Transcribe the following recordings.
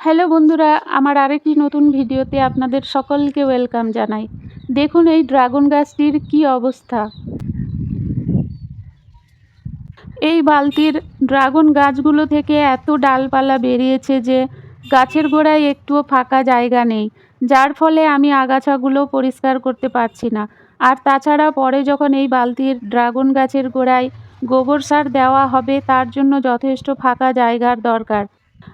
Hello বন্ধুরা, আমার আরেকটি নতুন ভিডিওতে আপনাদের সকলকে ওয়েলকাম জানাই। দেখুন এই ড্রাগন গাছটির কি অবস্থা। এই বালতির ড্রাগন গাছগুলো থেকে এত ডালপালা বেরিয়েছে যে গাছের গোড়ায় একটুও ফাঁকা জায়গা নেই, যার ফলে আমি আগাছাগুলো পরিষ্কার করতে পারছি না। আর তাছাড়া পরে যখন এই বালতির ড্রাগন গাছের গোড়ায় গোবর সার দেওয়া হবে, তার জন্য যথেষ্ট ফাঁকা জায়গার দরকার।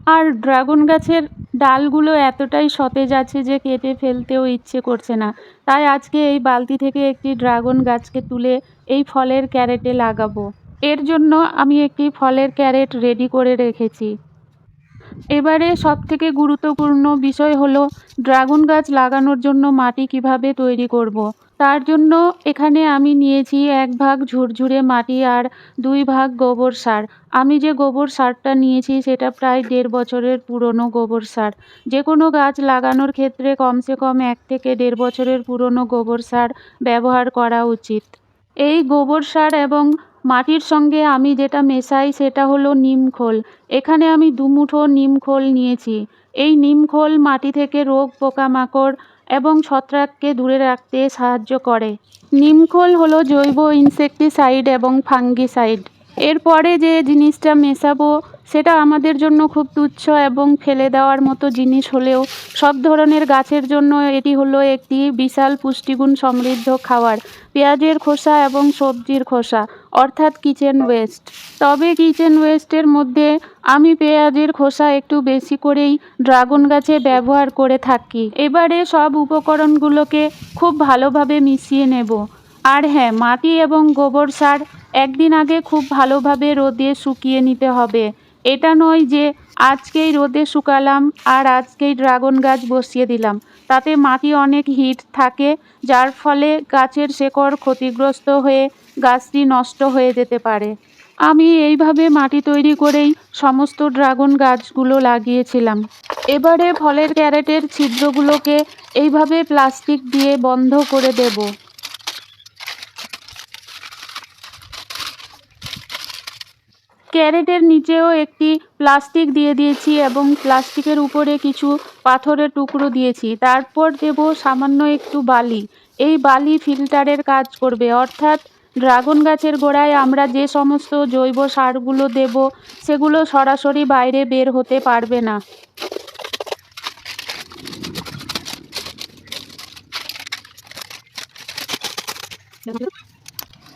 আর ড্রাগন গাছের ডালগুলো এতটাই সতেজ আছে যে কেটে ফেলতেও ইচ্ছে করছে না। তাই আজকে এই বালতি থেকে একটি ড্রাগন গাছকে তুলে এই ফলের ক্যারেটে লাগাবো। এর জন্য আমি একটি ফলের ক্যারেট রেডি করে রেখেছি। এবারে সবথেকে গুরুত্বপূর্ণ বিষয় হলো, ড্রাগন গাছ লাগানোর জন্য মাটি কীভাবে তৈরি করব। তার জন্য এখানে আমি নিয়েছি এক ভাগ ঝুরঝুরে মাটি আর দুই ভাগ গোবর সার। আমি যে গোবর সারটা নিয়েছি সেটা প্রায় দেড় বছরের পুরনো গোবর সার। যে কোনো গাছ লাগানোর ক্ষেত্রে কমসে কম এক থেকে দেড় বছরের পুরনো গোবর সার ব্যবহার করা উচিত। এই গোবর সার এবং মাটির সঙ্গে আমি যেটা মেশাই সেটা হলো নিমখোল এখানে আমি দুমুঠো নিমখোল নিয়েছি। এই নিমখোল মাটি থেকে রোগ পোকামাকড় এবং ছত্রাককে দূরে রাখতে সাহায্য করে। নিমখোল হলো জৈব ইনসেকটিসাইড এবং ফাঙ্গিসাইড। এরপরে যে জিনিসটা মেশাবো, সেটা আমাদের জন্য খুব তুচ্ছ এবং ফেলে দেওয়ার মতো জিনিস হলেও সব ধরনের গাছের জন্য এটি হলো একটি বিশাল পুষ্টিগুণ সমৃদ্ধ খাবার পেঁয়াজের খোসা এবং সবজির খোসা। অর্থাৎ কিচেন ওয়েস্ট। তবে কিচেন ওয়েস্টের মধ্যে আমি পেঁয়াজের খোসা একটু বেশি করেই ড্রাগন গাছে ব্যবহার করে থাকি। এবারে সব উপকরণগুলোকে খুব ভালোভাবে মিশিয়ে নেব। আর হ্যাঁ মাটি এবং গোবর সার একদিন আগে খুব ভালোভাবে রোদে শুকিয়ে নিতে হবে। এটা নয় যে আজকেই রোদে শুকালাম আর আজকেই ড্রাগন গাছ বসিয়ে দিলাম। তাতে মাটি অনেক হিট থাকে, যার ফলে গাছের শেকড় ক্ষতিগ্রস্ত হয়ে গাছটি নষ্ট হয়ে যেতে পারে। আমি এইভাবে মাটি তৈরি করেই সমস্ত ড্রাগন গাছগুলো লাগিয়েছিলাম। এবারে ফলের ক্যারেটের ছিদ্রগুলোকে এইভাবে প্লাস্টিক দিয়ে বন্ধ করে দেব। ক্যারেটের নিচেও একটি প্লাস্টিক দিয়ে দিয়েছি এবং প্লাস্টিকের উপরে কিছু পাথরের টুকরো দিয়েছি। তারপর দেব সামান্য একটু বালি। এই বালি ফিল্টারের কাজ করবে। অর্থাৎ ড্রাগন গাছের গোড়ায় আমরা যে সমস্ত জৈব সারগুলো দেব, সেগুলো সরাসরি বাইরে বের হতে পারবে না।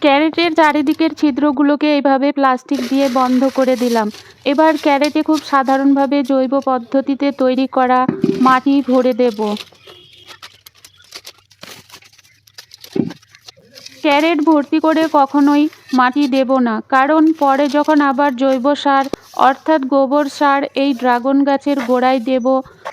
ক্যারেটের চারিদিকের ছিদ্রগুলোকে এইভাবে প্লাস্টিক দিয়ে বন্ধ করে দিলাম। এবার ক্যারেটে খুব সাধারণভাবে জৈব পদ্ধতিতে তৈরি করা মাটি ভরে দেব। ক্যারেট ভর্তি করে কখনোই মাটি দেব না, কারণ পরে যখন আবার জৈব সার, অর্থাৎ গোবর সার, এই ড্রাগন গাছের গোড়ায় দেব,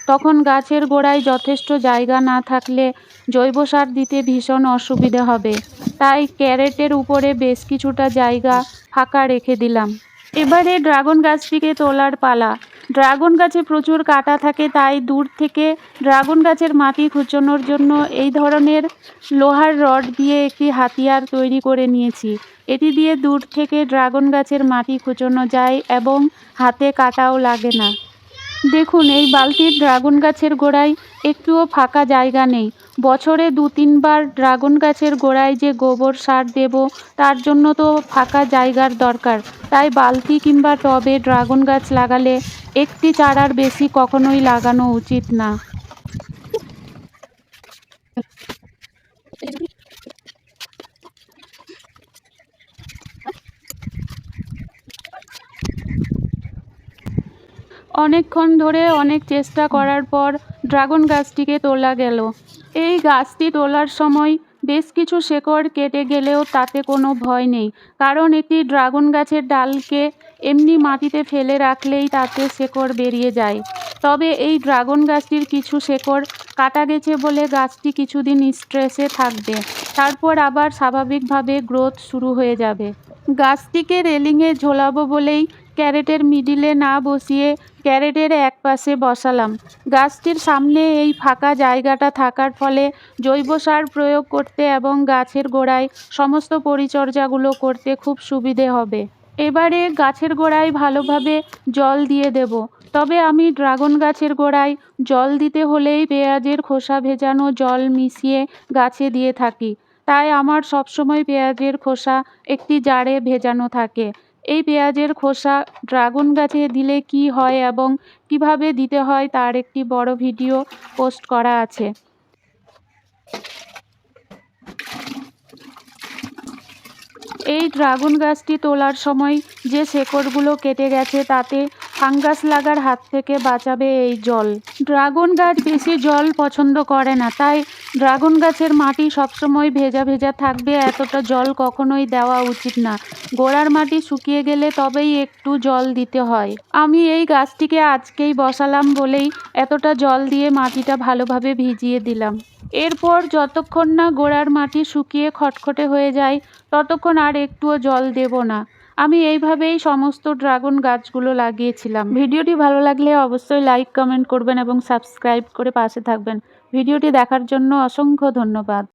তখন গাছের গোড়ায় যথেষ্ট জায়গা না থাকলে জৈব সার দিতে ভীষণ অসুবিধে হবে। তাই ক্যারেটের উপরে বেশ কিছুটা জায়গা ফাঁকা রেখে দিলাম। এবারে ড্রাগন গাছটিকে তোলার পালা। ড্রাগন গাছে প্রচুর কাটা থাকে, তাই দূর থেকে ড্রাগন গাছের মাটি খুঁচোনোর জন্য এই ধরনের লোহার রড দিয়ে একটি হাতিয়ার তৈরি করে নিয়েছি। এটি দিয়ে দূর থেকে ড্রাগন গাছের মাটি খুঁচোনো যায় এবং হাতে কাটাও লাগে না। দেখুন, এই বালতির ড্রাগন গাছের গোড়ায় একটুও ফাঁকা জায়গা নেই। বছরে দু তিনবার ড্রাগন গাছের গোড়ায় যে গোবর সার দেব, তার জন্য তো ফাঁকা জায়গার দরকার। তাই বালতি কিংবা টবে ড্রাগন গাছ লাগালে একটি চারার বেশি কখনোই লাগানো উচিত না। অনেকক্ষণ ধরে অনেক চেষ্টা করার পর ড্রাগন গাছটিকে তোলা গেল। এই গাছটি তোলার সময় বেশ কিছু শেকড় কেটে গেলেও তাতে কোনো ভয় নেই, কারণ একটি ড্রাগন গাছের ডালকে এমনি মাটিতে ফেলে রাখলেই তাতে শেকড় বেরিয়ে যায়। তবে এই ড্রাগন গাছটির কিছু শেকড় কাটা গেছে বলে গাছটি কিছুদিন স্ট্রেসে থাকবে, তারপর আবার স্বাভাবিকভাবে গ্রোথ শুরু হয়ে যাবে। গাছটিকে রেলিংয়ে ঝোলাবো বলেই ক্যারেটের মিডিলে না বসিয়ে ক্যারেটের এক পাশে বসালাম। গাছটির সামনে এই ফাঁকা জায়গাটা থাকার ফলে জৈব সার প্রয়োগ করতে এবং গাছের গোড়ায় সমস্ত পরিচর্যাগুলো করতে খুব সুবিধে হবে। এবারে গাছের গোড়ায় ভালোভাবে জল দিয়ে দেব। তবে আমি ড্রাগন গাছের গোড়ায় জল দিতে হলেই পেঁয়াজের খোসা ভেজানো জল মিশিয়ে গাছে দিয়ে থাকি। তাই আমার সবসময় পেঁয়াজের খোসা একটি জারে ভেজানো থাকে। এই পেঁয়াজের খোসা ড্রাগন গাছে দিলে কি হয় এবং কীভাবে দিতে হয় তার একটি বড় ভিডিও পোস্ট করা আছে। এই ড্রাগন গাছটি তোলার সময় যে শেকড়গুলো কেটে গেছে তাতে ফাঙ্গাস লাগার হাত থেকে বাঁচাবে এই জল। ড্রাগন গাছ বেশি জল পছন্দ করে না, তাই ড্রাগন গাছের মাটি সবসময় ভেজা ভেজা থাকবে, এতটা জল কখনোই দেওয়া উচিত না। গোড়ার মাটি শুকিয়ে গেলে তবেই একটু জল দিতে হয়। আমি এই গাছটিকে আজকেই বসালাম বলেই এতটা জল দিয়ে মাটিটা ভালোভাবে ভিজিয়ে দিলাম। এরপর যতক্ষণ না গোড়ার মাটি শুকিয়ে খটখটে হয়ে যায়, ততক্ষণ আর একটুও জল দেব না। আমি এইভাবেই সমস্ত ড্রাগন গাছগুলো লাগিয়েছিলাম। ভিডিওটি ভালো লাগলে অবশ্যই লাইক কমেন্ট করবেন এবং সাবস্ক্রাইব করে পাশে থাকবেন। ভিডিওটি দেখার জন্য অসংখ্য ধন্যবাদ।